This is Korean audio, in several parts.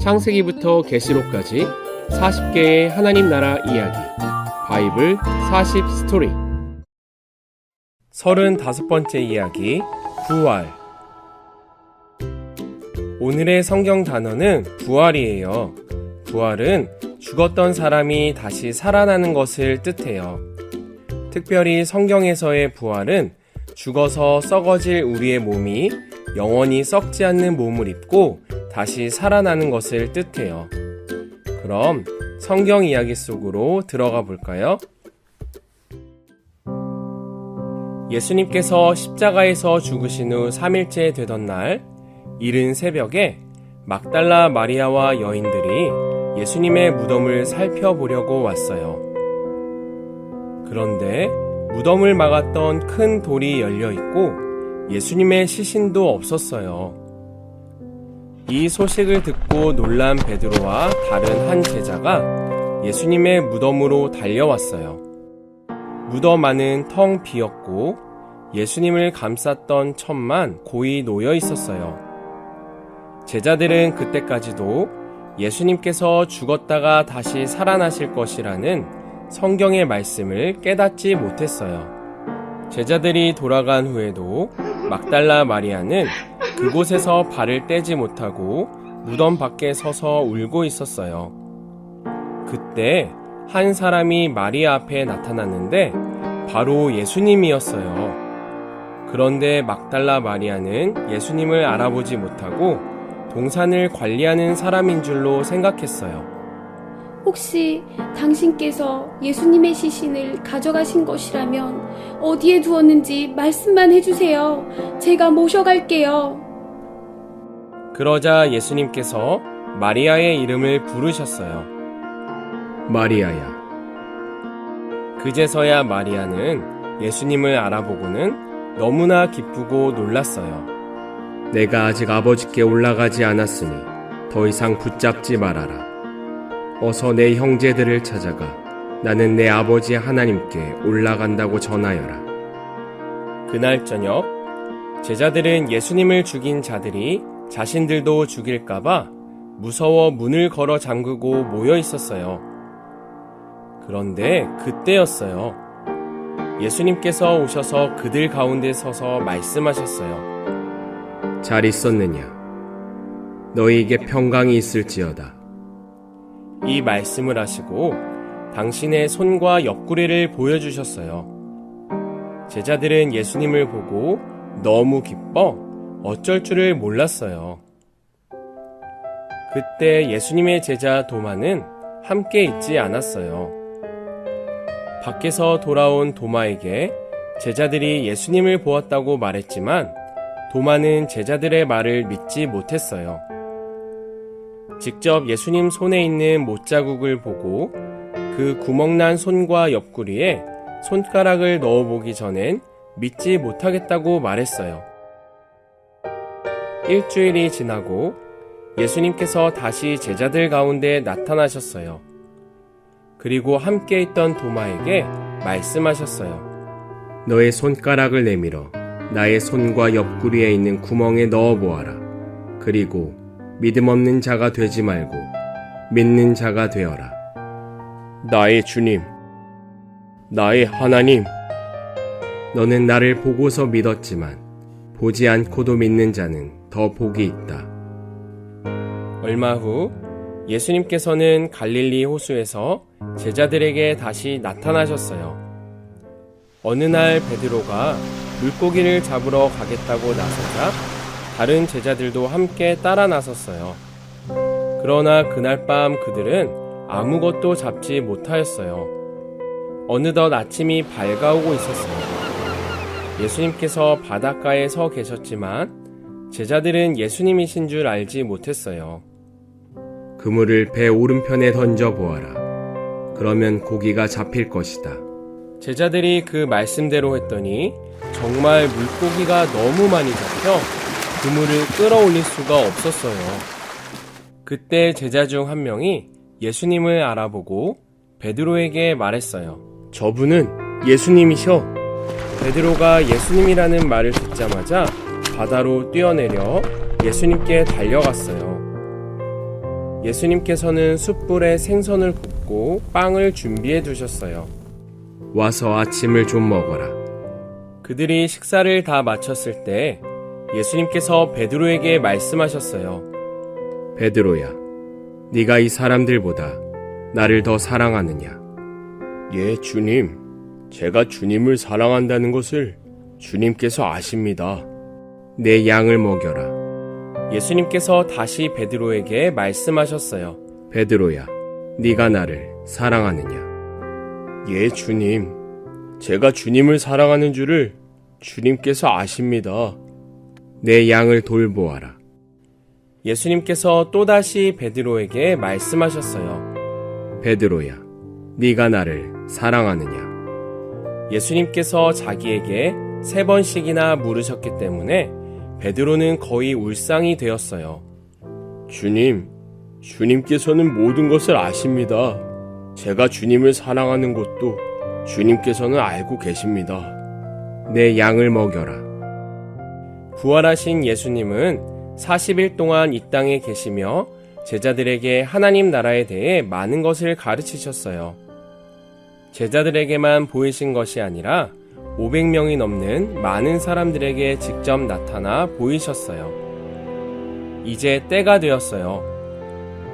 창세기부터 계시록까지 40개의 하나님 나라 이야기 바이블 40 스토리 35번째 이야기 부활 오늘의 성경 단어는 부활이에요. 부활은 죽었던 사람이 다시 살아나는 것을 뜻해요. 특별히 성경에서의 부활은 죽어서 썩어질 우리의 몸이 영원히 썩지 않는 몸을 입고 다시 살아나는 것을 뜻해요. 그럼 성경 이야기 속으로 들어가 볼까요? 예수님께서 십자가에서 죽으신 후 3일째 되던 날, 이른 새벽에 막달라 마리아와 여인들이 예수님의 무덤을 살펴보려고 왔어요. 그런데 무덤을 막았던 큰 돌이 열려 있고 예수님의 시신도 없었어요. 이 소식을 듣고 놀란 베드로와 다른 한 제자가 예수님의 무덤으로 달려왔어요. 무덤 안은 텅 비었고 예수님을 감쌌던 천만 고이 놓여 있었어요. 제자들은 그때까지도 예수님께서 죽었다가 다시 살아나실 것이라는 성경의 말씀을 깨닫지 못했어요. 제자들이 돌아간 후에도 막달라 마리아는 그곳에서 발을 떼지 못하고 무덤 밖에 서서 울고 있었어요. 그때 한 사람이 마리아 앞에 나타났는데 바로 예수님이었어요. 그런데 막달라 마리아는 예수님을 알아보지 못하고 동산을 관리하는 사람인 줄로 생각했어요. 혹시 당신께서 예수님의 시신을 가져가신 것이라면 어디에 두었는지 말씀만 해주세요. 제가 모셔갈게요. 그러자 예수님께서 마리아의 이름을 부르셨어요. 마리아야. 그제서야 마리아는 예수님을 알아보고는 너무나 기쁘고 놀랐어요. 내가 아직 아버지께 올라가지 않았으니 더 이상 붙잡지 말아라. 어서 내 형제들을 찾아가 나는 내 아버지 하나님께 올라간다고 전하여라. 그날 저녁 제자들은 예수님을 죽인 자들이 자신들도 죽일까봐 무서워 문을 걸어 잠그고 모여 있었어요. 그런데 그때였어요. 예수님께서 오셔서 그들 가운데 서서 말씀하셨어요. 잘 있었느냐? 너희에게 평강이 있을지어다. 이 말씀을 하시고 당신의 손과 옆구리를 보여주셨어요. 제자들은 예수님을 보고 너무 기뻐 어쩔 줄을 몰랐어요. 그때 예수님의 제자 도마는 함께 있지 않았어요. 밖에서 돌아온 도마에게 제자들이 예수님을 보았다고 말했지만 도마는 제자들의 말을 믿지 못했어요. 직접 예수님 손에 있는 못자국을 보고 그 구멍난 손과 옆구리에 손가락을 넣어보기 전엔 믿지 못하겠다고 말했어요. 일주일이 지나고 예수님께서 다시 제자들 가운데 나타나셨어요. 그리고 함께 있던 도마에게 말씀하셨어요. 너의 손가락을 내밀어 나의 손과 옆구리에 있는 구멍에 넣어 보아라. 그리고 믿음 없는 자가 되지 말고 믿는 자가 되어라. 나의 주님, 나의 하나님. 너는 나를 보고서 믿었지만 보지 않고도 믿는 자는 더 복이 있다. 얼마 후 예수님께서는 갈릴리 호수에서 제자들에게 다시 나타나셨어요. 어느 날 베드로가 물고기를 잡으러 가겠다고 나서자 다른 제자들도 함께 따라 나섰어요. 그러나 그날 밤 그들은 아무것도 잡지 못하였어요. 어느덧 아침이 밝아오고 있었어요. 예수님께서 바닷가에 서 계셨지만 제자들은 예수님이신 줄 알지 못했어요. 그물을 배 오른편에 던져 보아라. 그러면 고기가 잡힐 것이다. 제자들이 그 말씀대로 했더니 정말 물고기가 너무 많이 잡혀 그물을 끌어올릴 수가 없었어요. 그때 제자 중 한 명이 예수님을 알아보고 베드로에게 말했어요. 저분은 예수님이셔. 베드로가 예수님이라는 말을 듣자마자 바다로 뛰어내려 예수님께 달려갔어요. 예수님께서는 숯불에 생선을 굽고 빵을 준비해 두셨어요. 와서 아침을 좀 먹어라. 그들이 식사를 다 마쳤을 때 예수님께서 베드로에게 말씀하셨어요. 베드로야, 네가 이 사람들보다 나를 더 사랑하느냐? 예, 주님. 제가 주님을 사랑한다는 것을 주님께서 아십니다. 내 양을 먹여라. 예수님께서 다시 베드로에게 말씀하셨어요. 베드로야, 네가 나를 사랑하느냐? 예, 주님. 제가 주님을 사랑하는 줄을 주님께서 아십니다. 내 양을 돌보아라. 예수님께서 또다시 베드로에게 말씀하셨어요. 베드로야, 네가 나를 사랑하느냐? 예수님께서 자기에게 세 번씩이나 물으셨기 때문에 베드로는 거의 울상이 되었어요. 주님, 주님께서는 모든 것을 아십니다. 제가 주님을 사랑하는 것도 주님께서는 알고 계십니다. 내 양을 먹여라. 부활하신 예수님은 40일 동안 이 땅에 계시며 제자들에게 하나님 나라에 대해 많은 것을 가르치셨어요. 제자들에게만 보이신 것이 아니라 500명이 넘는 많은 사람들에게 직접 나타나 보이셨어요. 이제 때가 되었어요.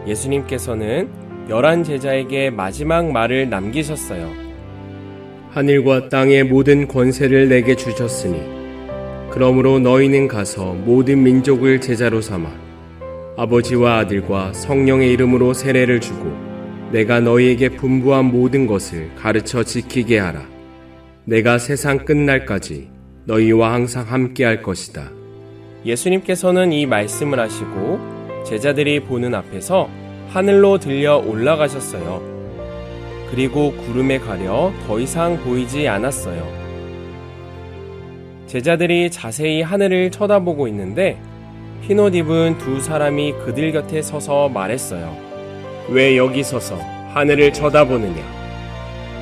예수님께서는 열한 제자에게 마지막 말을 남기셨어요. 하늘과 땅의 모든 권세를 내게 주셨으니 그러므로 너희는 가서 모든 민족을 제자로 삼아 아버지와 아들과 성령의 이름으로 세례를 주고 내가 너희에게 분부한 모든 것을 가르쳐 지키게 하라. 내가 세상 끝날까지 너희와 항상 함께 할 것이다. 예수님께서는 이 말씀을 하시고 제자들이 보는 앞에서 하늘로 들려 올라가셨어요. 그리고 구름에 가려 더 이상 보이지 않았어요. 제자들이 자세히 하늘을 쳐다보고 있는데 흰옷 입은 두 사람이 그들 곁에 서서 말했어요. 왜 여기 서서 하늘을 쳐다보느냐?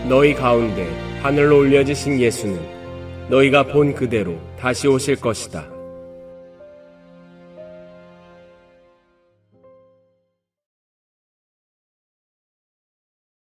너희 가운데 하늘로 올려지신 예수는 너희가 본 그대로 다시 오실 것이다.